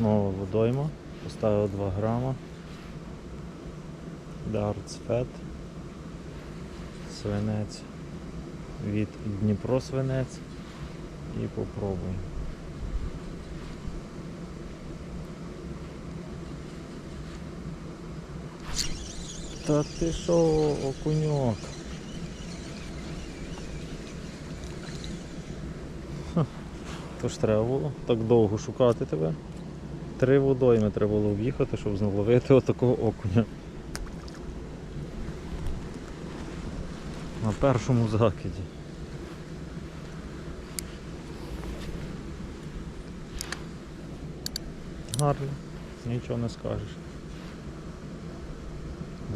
Нова водойма. Поставив 2 грама. Fat. Свинець від Дніпро свинець. І попробуй. Та ти що, окуньок? Ха, То ж треба було так довго шукати тебе. Три водойми треба було об'їхати, щоб зловити отакого окуня. На першому закиді. Гарно, нічого не скажеш.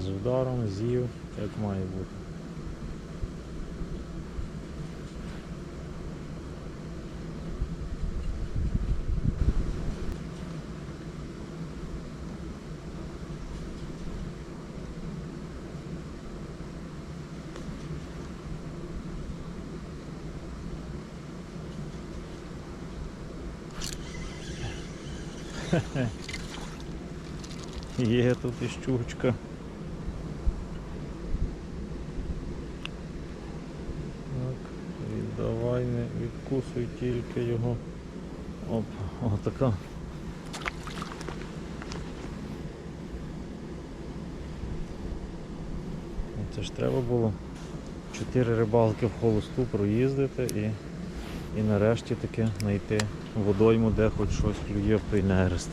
З ударом, з'їв, як має бути. Є тут і щучка. Так, віддавай, не відкусуй тільки його. Оп, отака. Це ж треба було чотири рибалки в холосту проїздити і, і нарешті таки знайти водойму, де хоч щось клює в.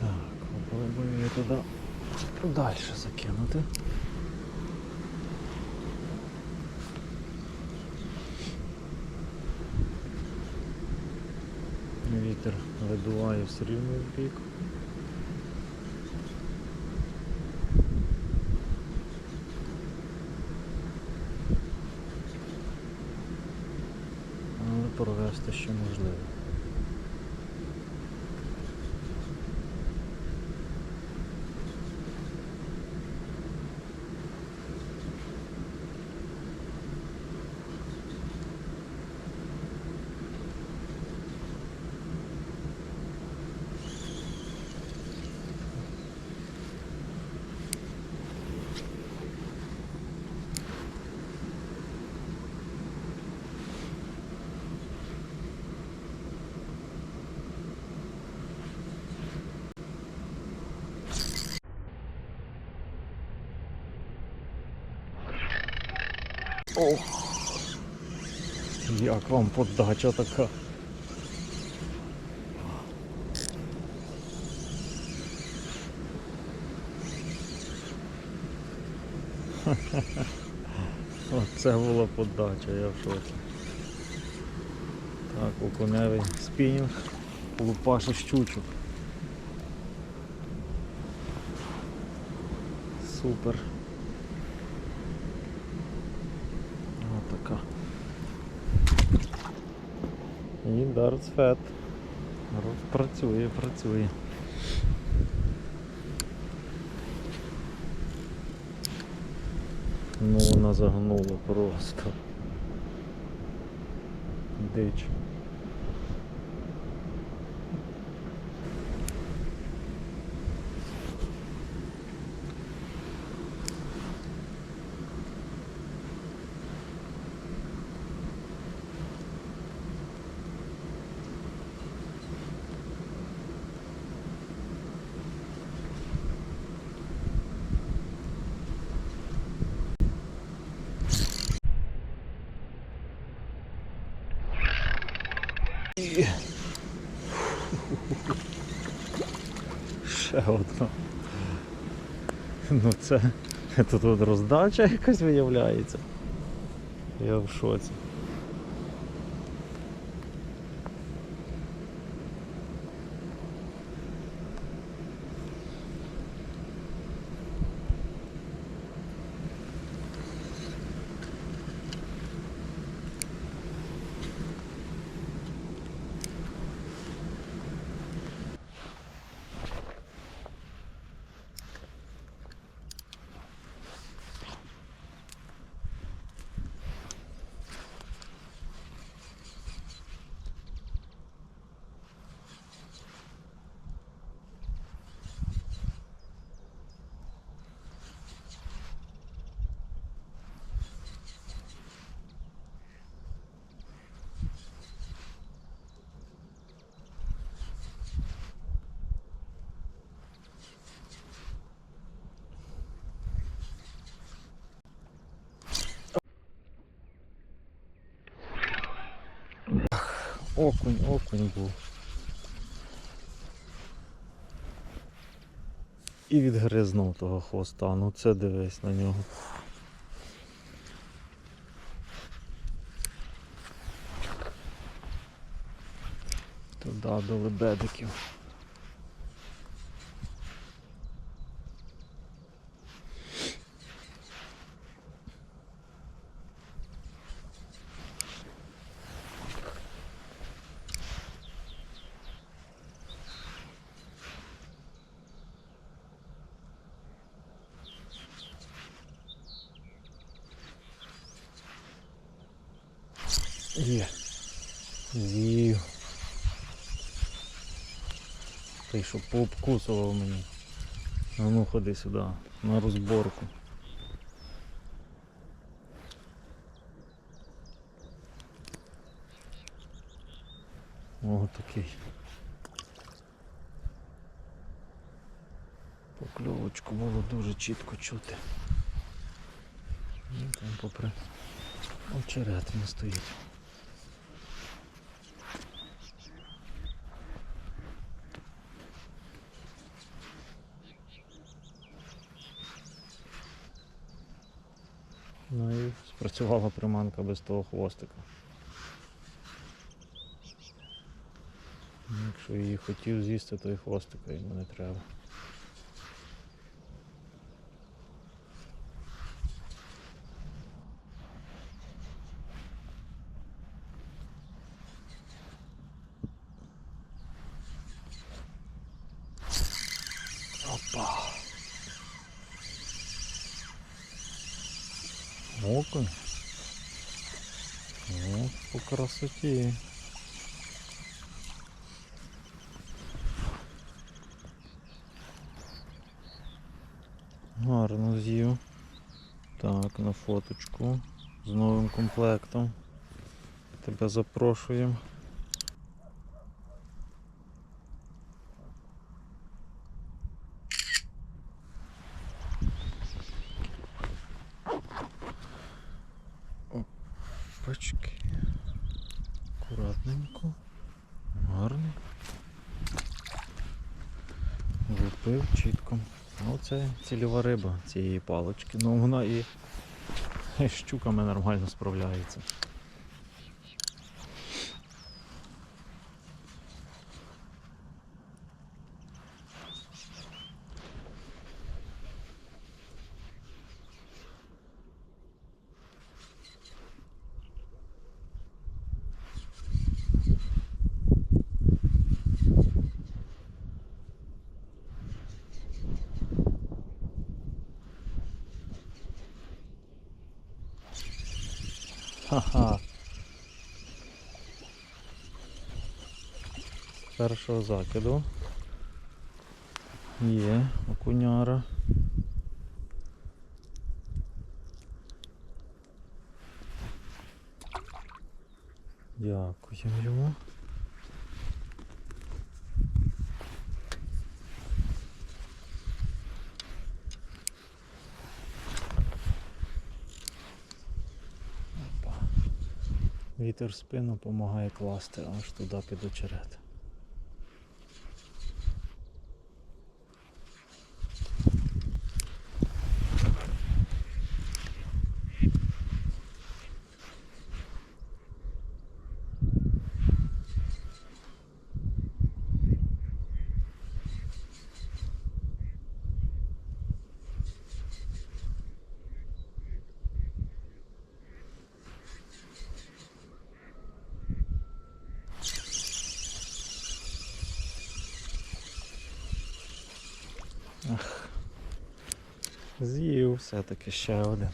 Так, попробую я туди далі закинути. Вітер видуває все рівно в бік. Але провести ще можливо. Ох. Як вам подача така? Оце була подача, я в шоці. Так, окуневий спінінг, лупаша щучок. Супер. Отака. І Fat. Працює, працює. Ну вона загнула просто. Дич. І... Ще одна. Ну це, тут роздача якась виявляється. Я в шоці. Окунь, окунь був. І відгризнув того хвоста. Ну це дивись на нього. Туди до лебедиків. Є. З'їв. Ти що пообкусував мені. А ну ходи сюди, на розборку. О, такий. Покльовочку було дуже чітко чути. Ну, там попри очерет не стоїть. Ну і спрацювала приманка без того хвостика. Ну, Якщо її хотів з'їсти, то і хвостика йому не треба. Опа. Окунь. Вот по красоті. Гарно з'їв. Так, на фоточку з новим комплектом. Тебе запрошуємо. Пачки. Акуратненько. Гарно. Влупив чітко. Ну це цільова риба цієї палочки. Ну вона і щуками нормально справляється. Ха-ха. Першого закиду. Є окуняра. Дякуємо йому. Вітер спину допомагає класти аж туди під очерет. З'їв все-таки ще один.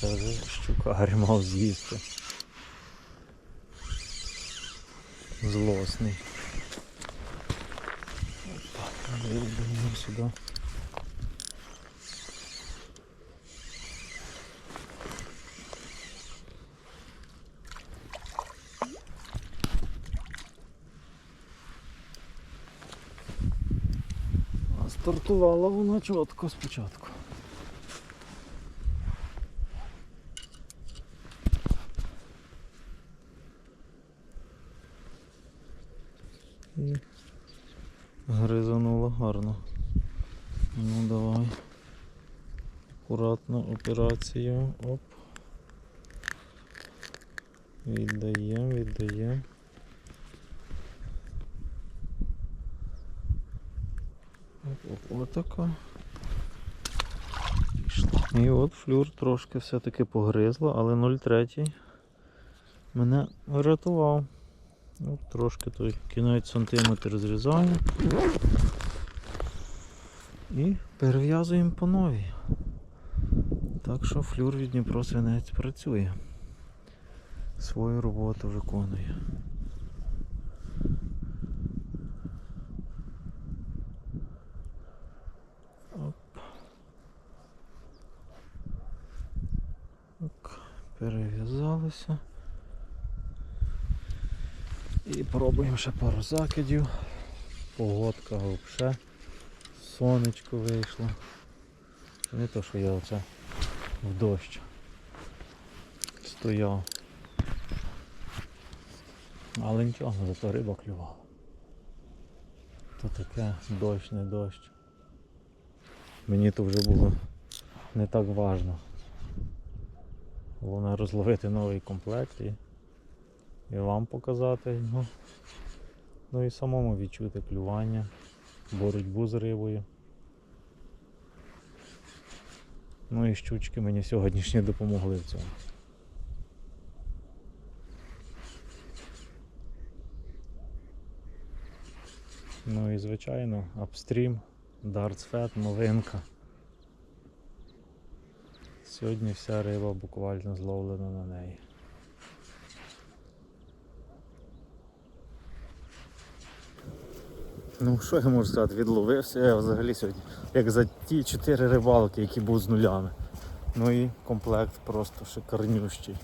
Це вже щукар мав з'їсти. Злосний. Опа, сюди. Стартувала вона чітко спочатку. І гризанула гарно. Ну давай. Акуратно операцію. Оп. Віддаємо, віддаємо. Оп, отака. І от флюр трошки все-таки погризла, але 0,3 мене врятував. Ну, трошки той кінець сантиметр зрізаю. І перев'язуємо по новій. Так що флюр від Дніпро свинець працює. Свою роботу виконує. Оп. Так, перев'язалися. І пробуємо ще пару закидів. Погодка взагалі. Сонечко вийшло. Не то, що я оце в дощ стояв. Але нічого, зато риба клювала. То таке дощ, не дощ. Мені то вже було не так важно. Головне розловити новий комплект і, і вам показати його. Ну і самому відчути клювання, боротьбу з рибою. Ну і щучки мені сьогоднішні допомогли в цьому. Ну і звичайно, апстрім, Fat, новинка. Сьогодні вся риба буквально зловлена на неї. Ну, що я можу сказати, відловився я взагалі сьогодні, як за ті чотири рибалки, які був з нулями. Ну і комплект просто шикарнющий.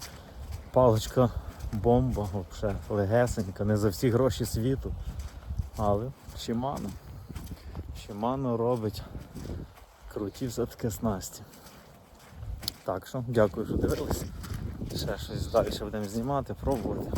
Паличка бомба, взагалі легесенька, не за всі гроші світу. Але Shimano. Shimano робить круті все-таки снасті. Так що, дякую, що дивились. Ще щось далі будемо знімати, пробувати.